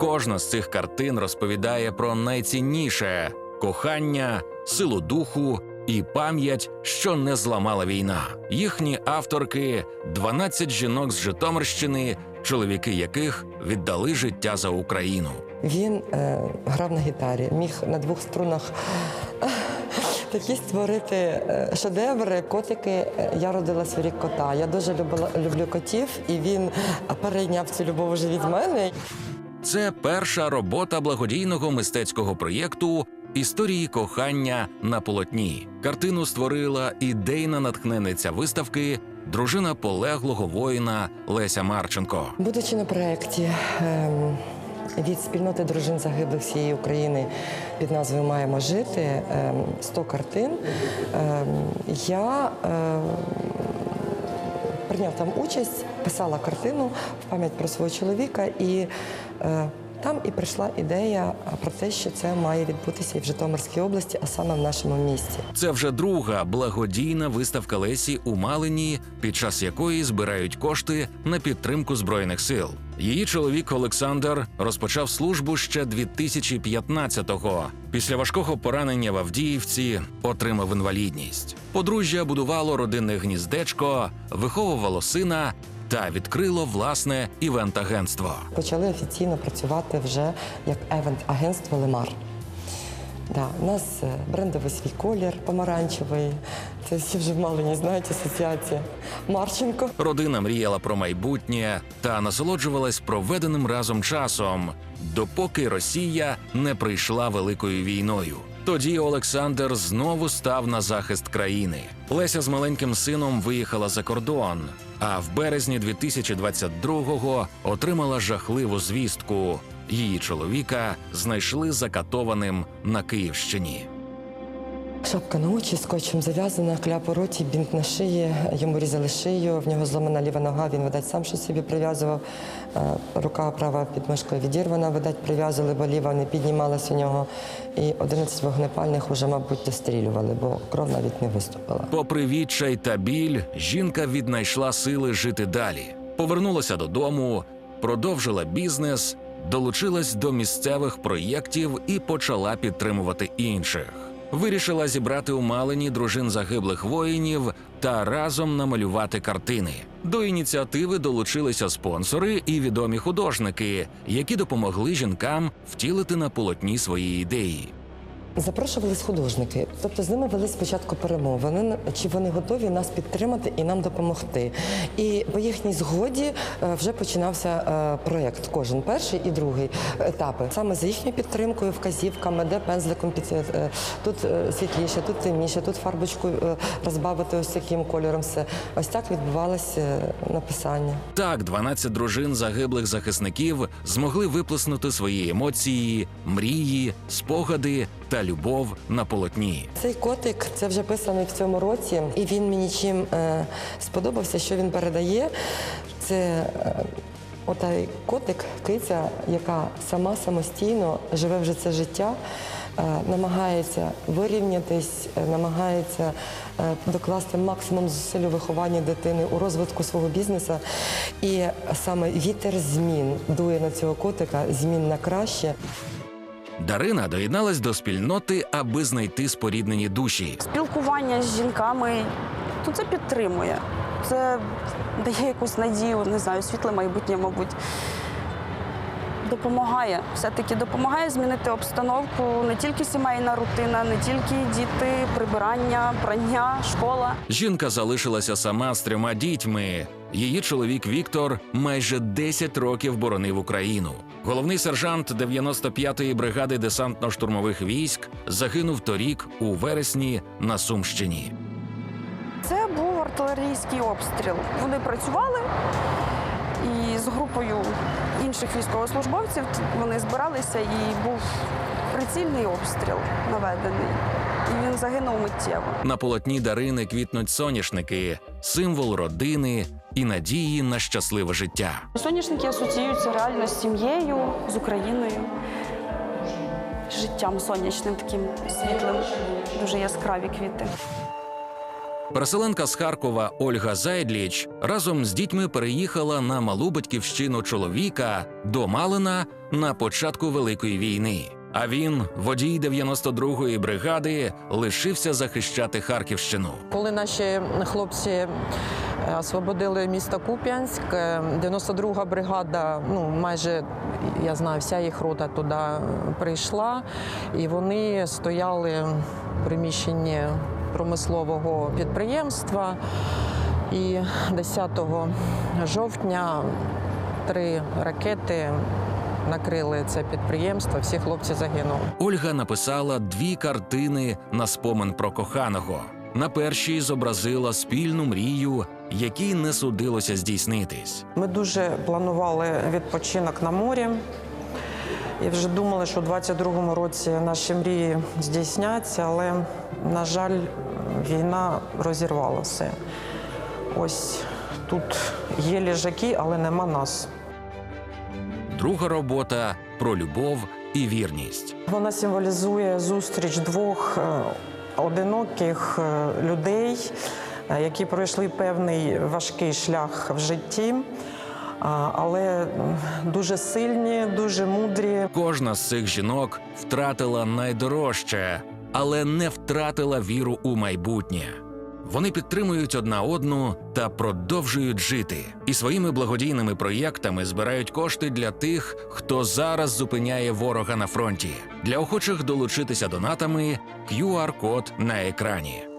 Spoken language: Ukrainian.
Кожна з цих картин розповідає про найцінніше кохання, силу духу і пам'ять, що не зламала війна. Їхні авторки 12 жінок з Житомирщини, чоловіки яких віддали життя за Україну. Він е, грав на гітарі, міг на двох струнах е, такі створити е, шедеври. Котики. Е, Я родилась в рік кота. Я дуже любила, люблю котів, і він перейняв цю любов уже від мене. Це перша робота благодійного мистецького проєкту Історії кохання на полотні. Картину створила ідейна натхненниця виставки, дружина полеглого воїна Леся Марченко. Будучи на проєкті ем, від спільноти дружин загиблих всієї України під назвою Маємо жити ем, 100 картин, ем, я ем, прийняв там участь, писала картину в пам'ять про свого чоловіка і. е, Там і прийшла ідея про те, що це має відбутися і в Житомирській області, а саме в нашому місті. Це вже друга благодійна виставка Лесі у Малині, під час якої збирають кошти на підтримку збройних сил. Її чоловік Олександр розпочав службу ще 2015-го. Після важкого поранення в Авдіївці отримав інвалідність. Подружжя будувало родинне гніздечко, виховувало сина та відкрило власне івент-агентство. Почали офіційно працювати вже як евент-агентство Лемар. Да, у нас е, брендовий свій колір помаранчевий. Це всі вже в Малині знають асоціація. Марченко. Родина мріяла про майбутнє та насолоджувалась проведеним разом часом, допоки Росія не прийшла великою війною. Тоді Олександр знову став на захист країни. Леся з маленьким сином виїхала за кордон. А в березні 2022-го отримала жахливу звістку. Її чоловіка знайшли закатованим на Київщині. Шапка на очі, скотчем зав'язана, кляп у роті, бінт на шиї, йому різали шию, в нього зламана ліва нога, він, видать, сам щось собі прив'язував. Е, Рука права під мишкою відірвана, видать, прив'язували, бо ліва не піднімалась у нього. І 11 вогнепальних уже, мабуть, дострілювали, бо кров навіть не виступила. Попри відчай та біль, жінка віднайшла сили жити далі. Повернулася додому, продовжила бізнес, долучилась до місцевих проєктів і почала підтримувати інших. Вирішила зібрати у дружин загиблих воїнів та разом намалювати картини. До ініціативи долучилися спонсори і відомі художники, які допомогли жінкам втілити на полотні свої ідеї. Запрошувались художники, тобто з ними вели спочатку перемовини, чи вони готові нас підтримати і нам допомогти. І по їхній згоді е, вже починався е, проєкт, кожен перший і другий етапи. Саме за їхньою підтримкою, вказівками, де пензликом під е, тут е, світліше, тут темніше, тут фарбочку е, розбавити ось таким кольором. Все ось так відбувалося е, написання. Так, 12 дружин загиблих захисників змогли виплеснути свої емоції, мрії, спогади та любов на полотні. Цей котик це вже писаний в цьому році, і він мені чим е, сподобався, що він передає. Це е, отай котик, киця, яка сама самостійно живе вже це життя, е, намагається вирівнятись, е, намагається е, докласти максимум зусиль у вихованні дитини у розвитку свого бізнесу. І саме вітер змін дує на цього котика, змін на краще. Дарина доєдналась до спільноти, аби знайти споріднені душі. спілкування з жінками, то це підтримує. Це дає якусь надію, не знаю, світле майбутнє, мабуть. Допомагає, все-таки допомагає змінити обстановку не тільки сімейна рутина, не тільки діти, прибирання, прання, школа. Жінка залишилася сама з трьома дітьми. Її чоловік Віктор майже 10 років боронив Україну. Головний сержант 95-ї бригади десантно-штурмових військ загинув торік у вересні на Сумщині. Це був артилерійський обстріл. Вони працювали і з групою інших військовослужбовців вони збиралися і був прицільний обстріл наведений. І він загинув миттєво. На полотні Дарини квітнуть соняшники, символ родини і надії на щасливе життя. Соняшники асоціюються реально з сім'єю, з Україною, з життям сонячним, таким світлим, дуже яскраві квіти. Переселенка з Харкова Ольга Зайдліч разом з дітьми переїхала на малу батьківщину чоловіка до Малина на початку Великої війни. А він, водій 92-ї бригади, лишився захищати Харківщину. Коли наші хлопці е, освободили місто Куп'янськ, е, 92-га бригада, ну майже я знаю, вся їх рота туди прийшла, і вони стояли в приміщенні промислового підприємства. І 10 жовтня три ракети накрили це підприємство. Всі хлопці загинули. Ольга написала дві картини на спомин про коханого. На першій зобразила спільну мрію, якій не судилося здійснитись. Ми дуже планували відпочинок на морі. І вже думали, що у 22-му році наші мрії здійсняться, але, на жаль, війна розірвала все. Ось тут є ліжаки, але нема нас. Друга робота про любов і вірність. Вона символізує зустріч двох е, одиноких е, людей, е, які пройшли певний важкий шлях в житті, але дуже сильні, дуже мудрі. Кожна з цих жінок втратила найдорожче, але не втратила віру у майбутнє. Вони підтримують одна одну та продовжують жити. І своїми благодійними проєктами збирають кошти для тих, хто зараз зупиняє ворога на фронті. Для охочих долучитися донатами QR-код на екрані.